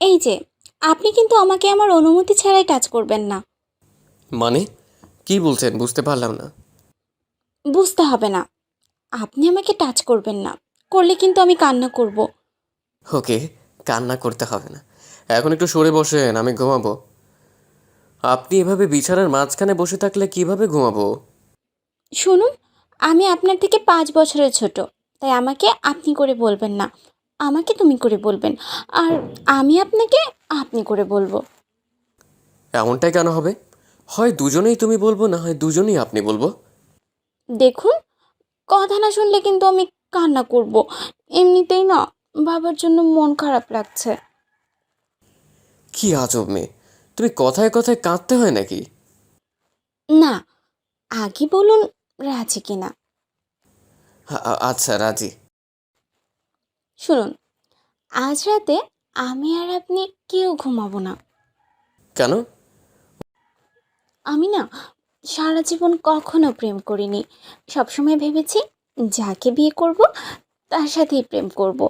এই যে আপনি কিন্তু আমাকে আমার অনুমতি ছাড়াই টাচ করবেন না। মানে? কি বলছেন? বুঝতে পারলাম না। বুঝতে হবে না। আপনি আমাকে টাচ করবেন না। করলে কিন্তু আমি কান্না করব। ওকে কান্না করতে হবে না। এখন একটু সরে বসেন আমি ঘুমাবো। আপনি এভাবে বিছানার মাঝখানে বসে থাকলে কীভাবে ঘুমাবো? শুনুন আমি আপনার থেকে পাঁচ বছরের ছোট তাই আমাকে আপনি করে বলবেন না। আমাকে তুমি করে বলবেন। আর আমি আপনাকে আপনি করে বলব। এমনটাই কেন হবে? হয় দুজনেই তুমি বলব না হয় দুজনেই আপনি বলব? দেখুন কথা না শুনলে কিন্তু আমি কান্না করব। এমনিতেই না বাবার জন্য মন খারাপ লাগছে। কি আজব মেয়ে। তুমি কথায় কথায় কাঁদতে হয় নাকি? না আগে বলুন রাজি কিনা। আ- আচ্ছা রাজি। শুনুন আজ রাতে আমি আর আপনি কেউ ঘুমাবো না। কেন? আমি না সারা জীবন কখনো প্রেম করিনি। সবসময় ভেবেছি যাকে বিয়ে করব তার সাথেই প্রেম করব।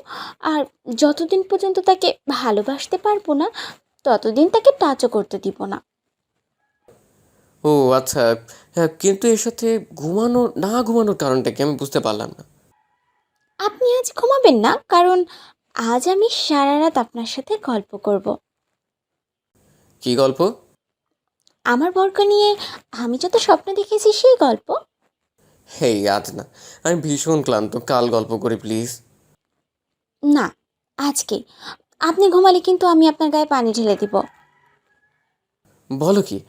আর যতদিন পর্যন্ত তাকে ভালোবাসতে পারব না ততদিন তাকে টাচও করতে দিব না। ও আচ্ছা হ্যাঁ কিন্তু এর সাথে ঘুমানো না ঘুমানোর কারণটা কি আমি বুঝতে পারলাম না। আপনি আজ ঘুমাবেন না? কারণ আজ আমি সারা রাত আপনার সাথে গল্প করব। কি গল্প? আমার বরকে নিয়ে আমি যত স্বপ্ন দেখেছি সেই গল্প। হেই আজ না। আমি ভীষণ ক্লান্ত। কাল গল্প করি প্লিজ। না আজকে। আপনি ঘুমালে কিন্তু আমি আপনার গায়ে পানি ঢেলে দিব। বলো কি?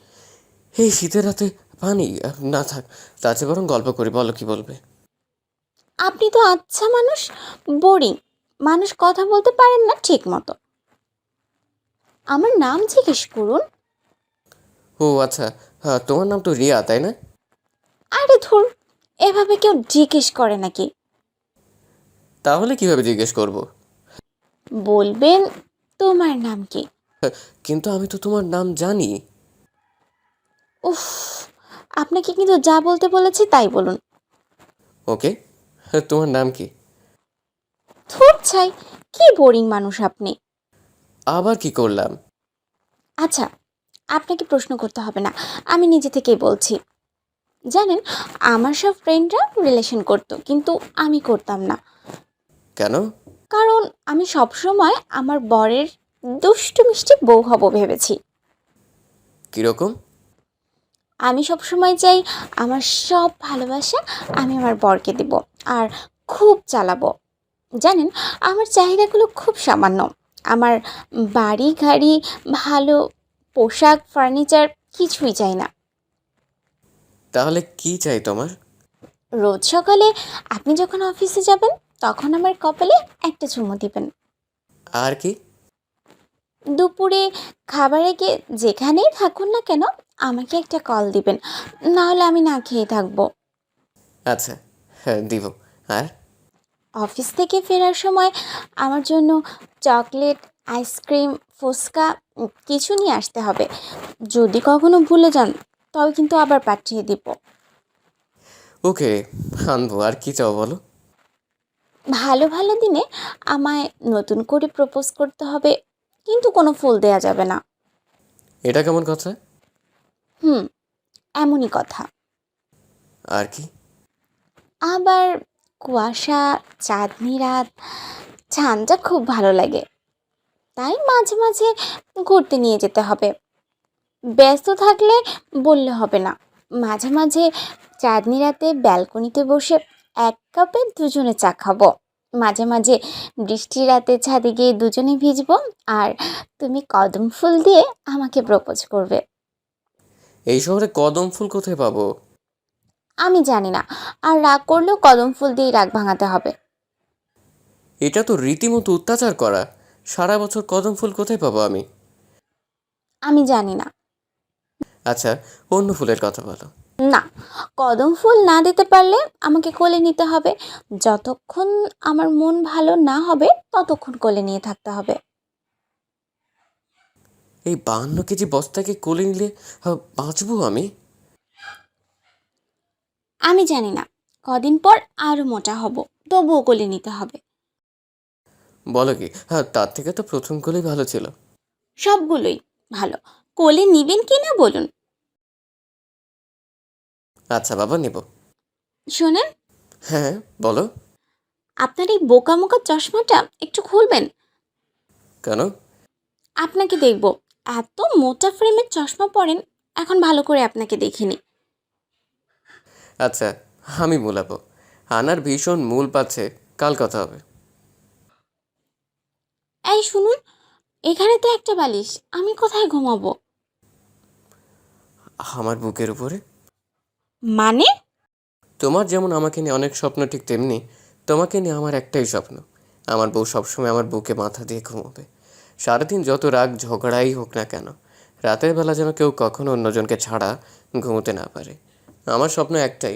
এই শীতের রাতে পানি? না থাক তার চেয়ে বরং গল্প করি বলো কি বলবে? আপনি তো আচ্ছা মানুষ বোরিং। মানুষ কথা বলতে পারেন না ঠিক মতো। আমার নাম জিজ্ঞেস করুন। ও আচ্ছা। হ্যাঁ তোমার নাম তো রিয়া তাই না? আরে ধুর এভাবে কেউ জিজ্ঞেস করে নাকি? তাহলে কীভাবে জিজ্ঞেস করব? বলবেন তোমার নাম কি? কিন্তু আমি তো তোমার নাম জানি। উফ আপনাকে কিন্তু যা বলতে বলেছি তাই বলুন। ওকে। হ্যাঁ, তোমার নাম কি? থুর ছাই কি বোরিং মানুষ আপনি। আবার কি করলাম? আচ্ছা আপনাকে প্রশ্ন করতে হবে না আমি নিজে থেকেই বলছি। জানেন আমার সব ফ্রেন্ডরা রিলেশন করতো কিন্তু আমি করতাম না। কেন? কারণ আমি সবসময় আমার বরের দুষ্টু মিষ্টি বউ হব ভেবেছি। কীরকম? আমি সবসময় চাই আমার সব ভালোবাসা আমি আমার বরকে দেব। আর খুব চালাবো। জানেন আমার চাহিদাগুলো খুব সামান্য। আমার বাড়ি গাড়ি ভালো পোশাক ফার্নিচার কিছুই চাই না। তাহলে কি চাই তোমার? রোজ সকালে আপনি যখন অফিসে যাবেন তখন আমার কপালে একটা চুমু দিবেন। আর কি? দুপুরে খাবার আগে যেখানেই থাকুন না কেন আমাকে একটা কল দিবেন। নাহলে আমি না খেয়ে থাকব। আচ্ছা। দিব। আর? অফিস থেকে ফেরার সময় আমার জন্য চকলেট আইসক্রিম ফুচকা কিছু নিয়ে আসতে হবে। যদি কখনো ভুলে যান তবে কিন্তু আবার পাঠিয়ে দিব। ওকে আনব। আর কি চাও বলো? ভালো ভালো দিনে আমায় নতুন করে প্রপোজ করতে হবে কিন্তু কোনো ফুল দেয়া যাবে না। এটা কেমন কথা? হুম এমনই কথা। আর কি? আবার কুয়াশা, চাঁদনি রাত ছানটা খুব ভালো লাগে। তাই মাঝে মাঝে ঘুরতে নিয়ে যেতে হবে। ব্যস্ত থাকলে বললে হবে না। মাঝে মাঝে চাঁদনি রাতে ব্যালকনিতে বসে এক কাপে দুজনে চা খাব। মাঝে মাঝে বৃষ্টি রাতে ছাদে গিয়ে দুজনে ভিজবো আর তুমি কদম ফুল দিয়ে আমাকে প্রপোজ করবে। এই শহরে কদম ফুল কোথায় পাবো? আমি জানি না। আর রাগ করলেও কদম ফুল দিয়েই রাগ ভাঙাতে হবে। এটা তো রীতিমতো অত্যাচার করা। সারা বছর কদম ফুল কোথায় পাবো আমি? আমি জানি না। আচ্ছা অন্য ফুলের কথা বলো। না কদম ফুল না দিতে পারলে আমাকে কোলে নিতে হবে। যতক্ষণ আমার মন ভালো না হবে ততক্ষণ কোলে নিয়ে থাকতে হবে। এই বাহান্ন কেজি বস্তাকে কোলে নিলে বাঁচবো আমি? আমি জানি না। কদিন পর আরও মোটা হব তবুও কোলে নিতে হবে। বলো কি হ্যাঁ তার থেকে তো প্রথম কোলেই ভালো ছিল। সবগুলোই ভালো। কোলে নিবেন কি না বলুন। আচ্ছা বাবা নেব। শোনেন। হ্যাঁ বলো। আপনার এই বোকা মোকা চশমাটা একটু খুলবেন। কেন? আপনাকে দেখব। এত মোটা ফ্রেমের চশমা পরেন এখন ভালো করে আপনাকে দেখিনি আচ্ছা আমি মূলাবো আনার ভীষণ মূল পাচ্ছে কাল কথা হবে। এই শুনুন এখানে তো একটা বালিশ আমি কোথায় ঘুমাবো? আমার বুকের উপরে? মানে? তোমার যেমন আমাকে নিয়ে অনেক স্বপ্ন ঠিক তেমনি তোমাকে নিয়ে আমার একটাই স্বপ্ন। আমার বউ সবসময় আমার বুকে মাথা দিয়ে ঘুমোবে। সারাদিন যত রাগ ঝগড়াই হোক না কেন রাতের বেলা যেন কেউ কখনো অন্যজনকে ছাড়া ঘুমোতে না পারে। আমার স্বপ্ন একটাই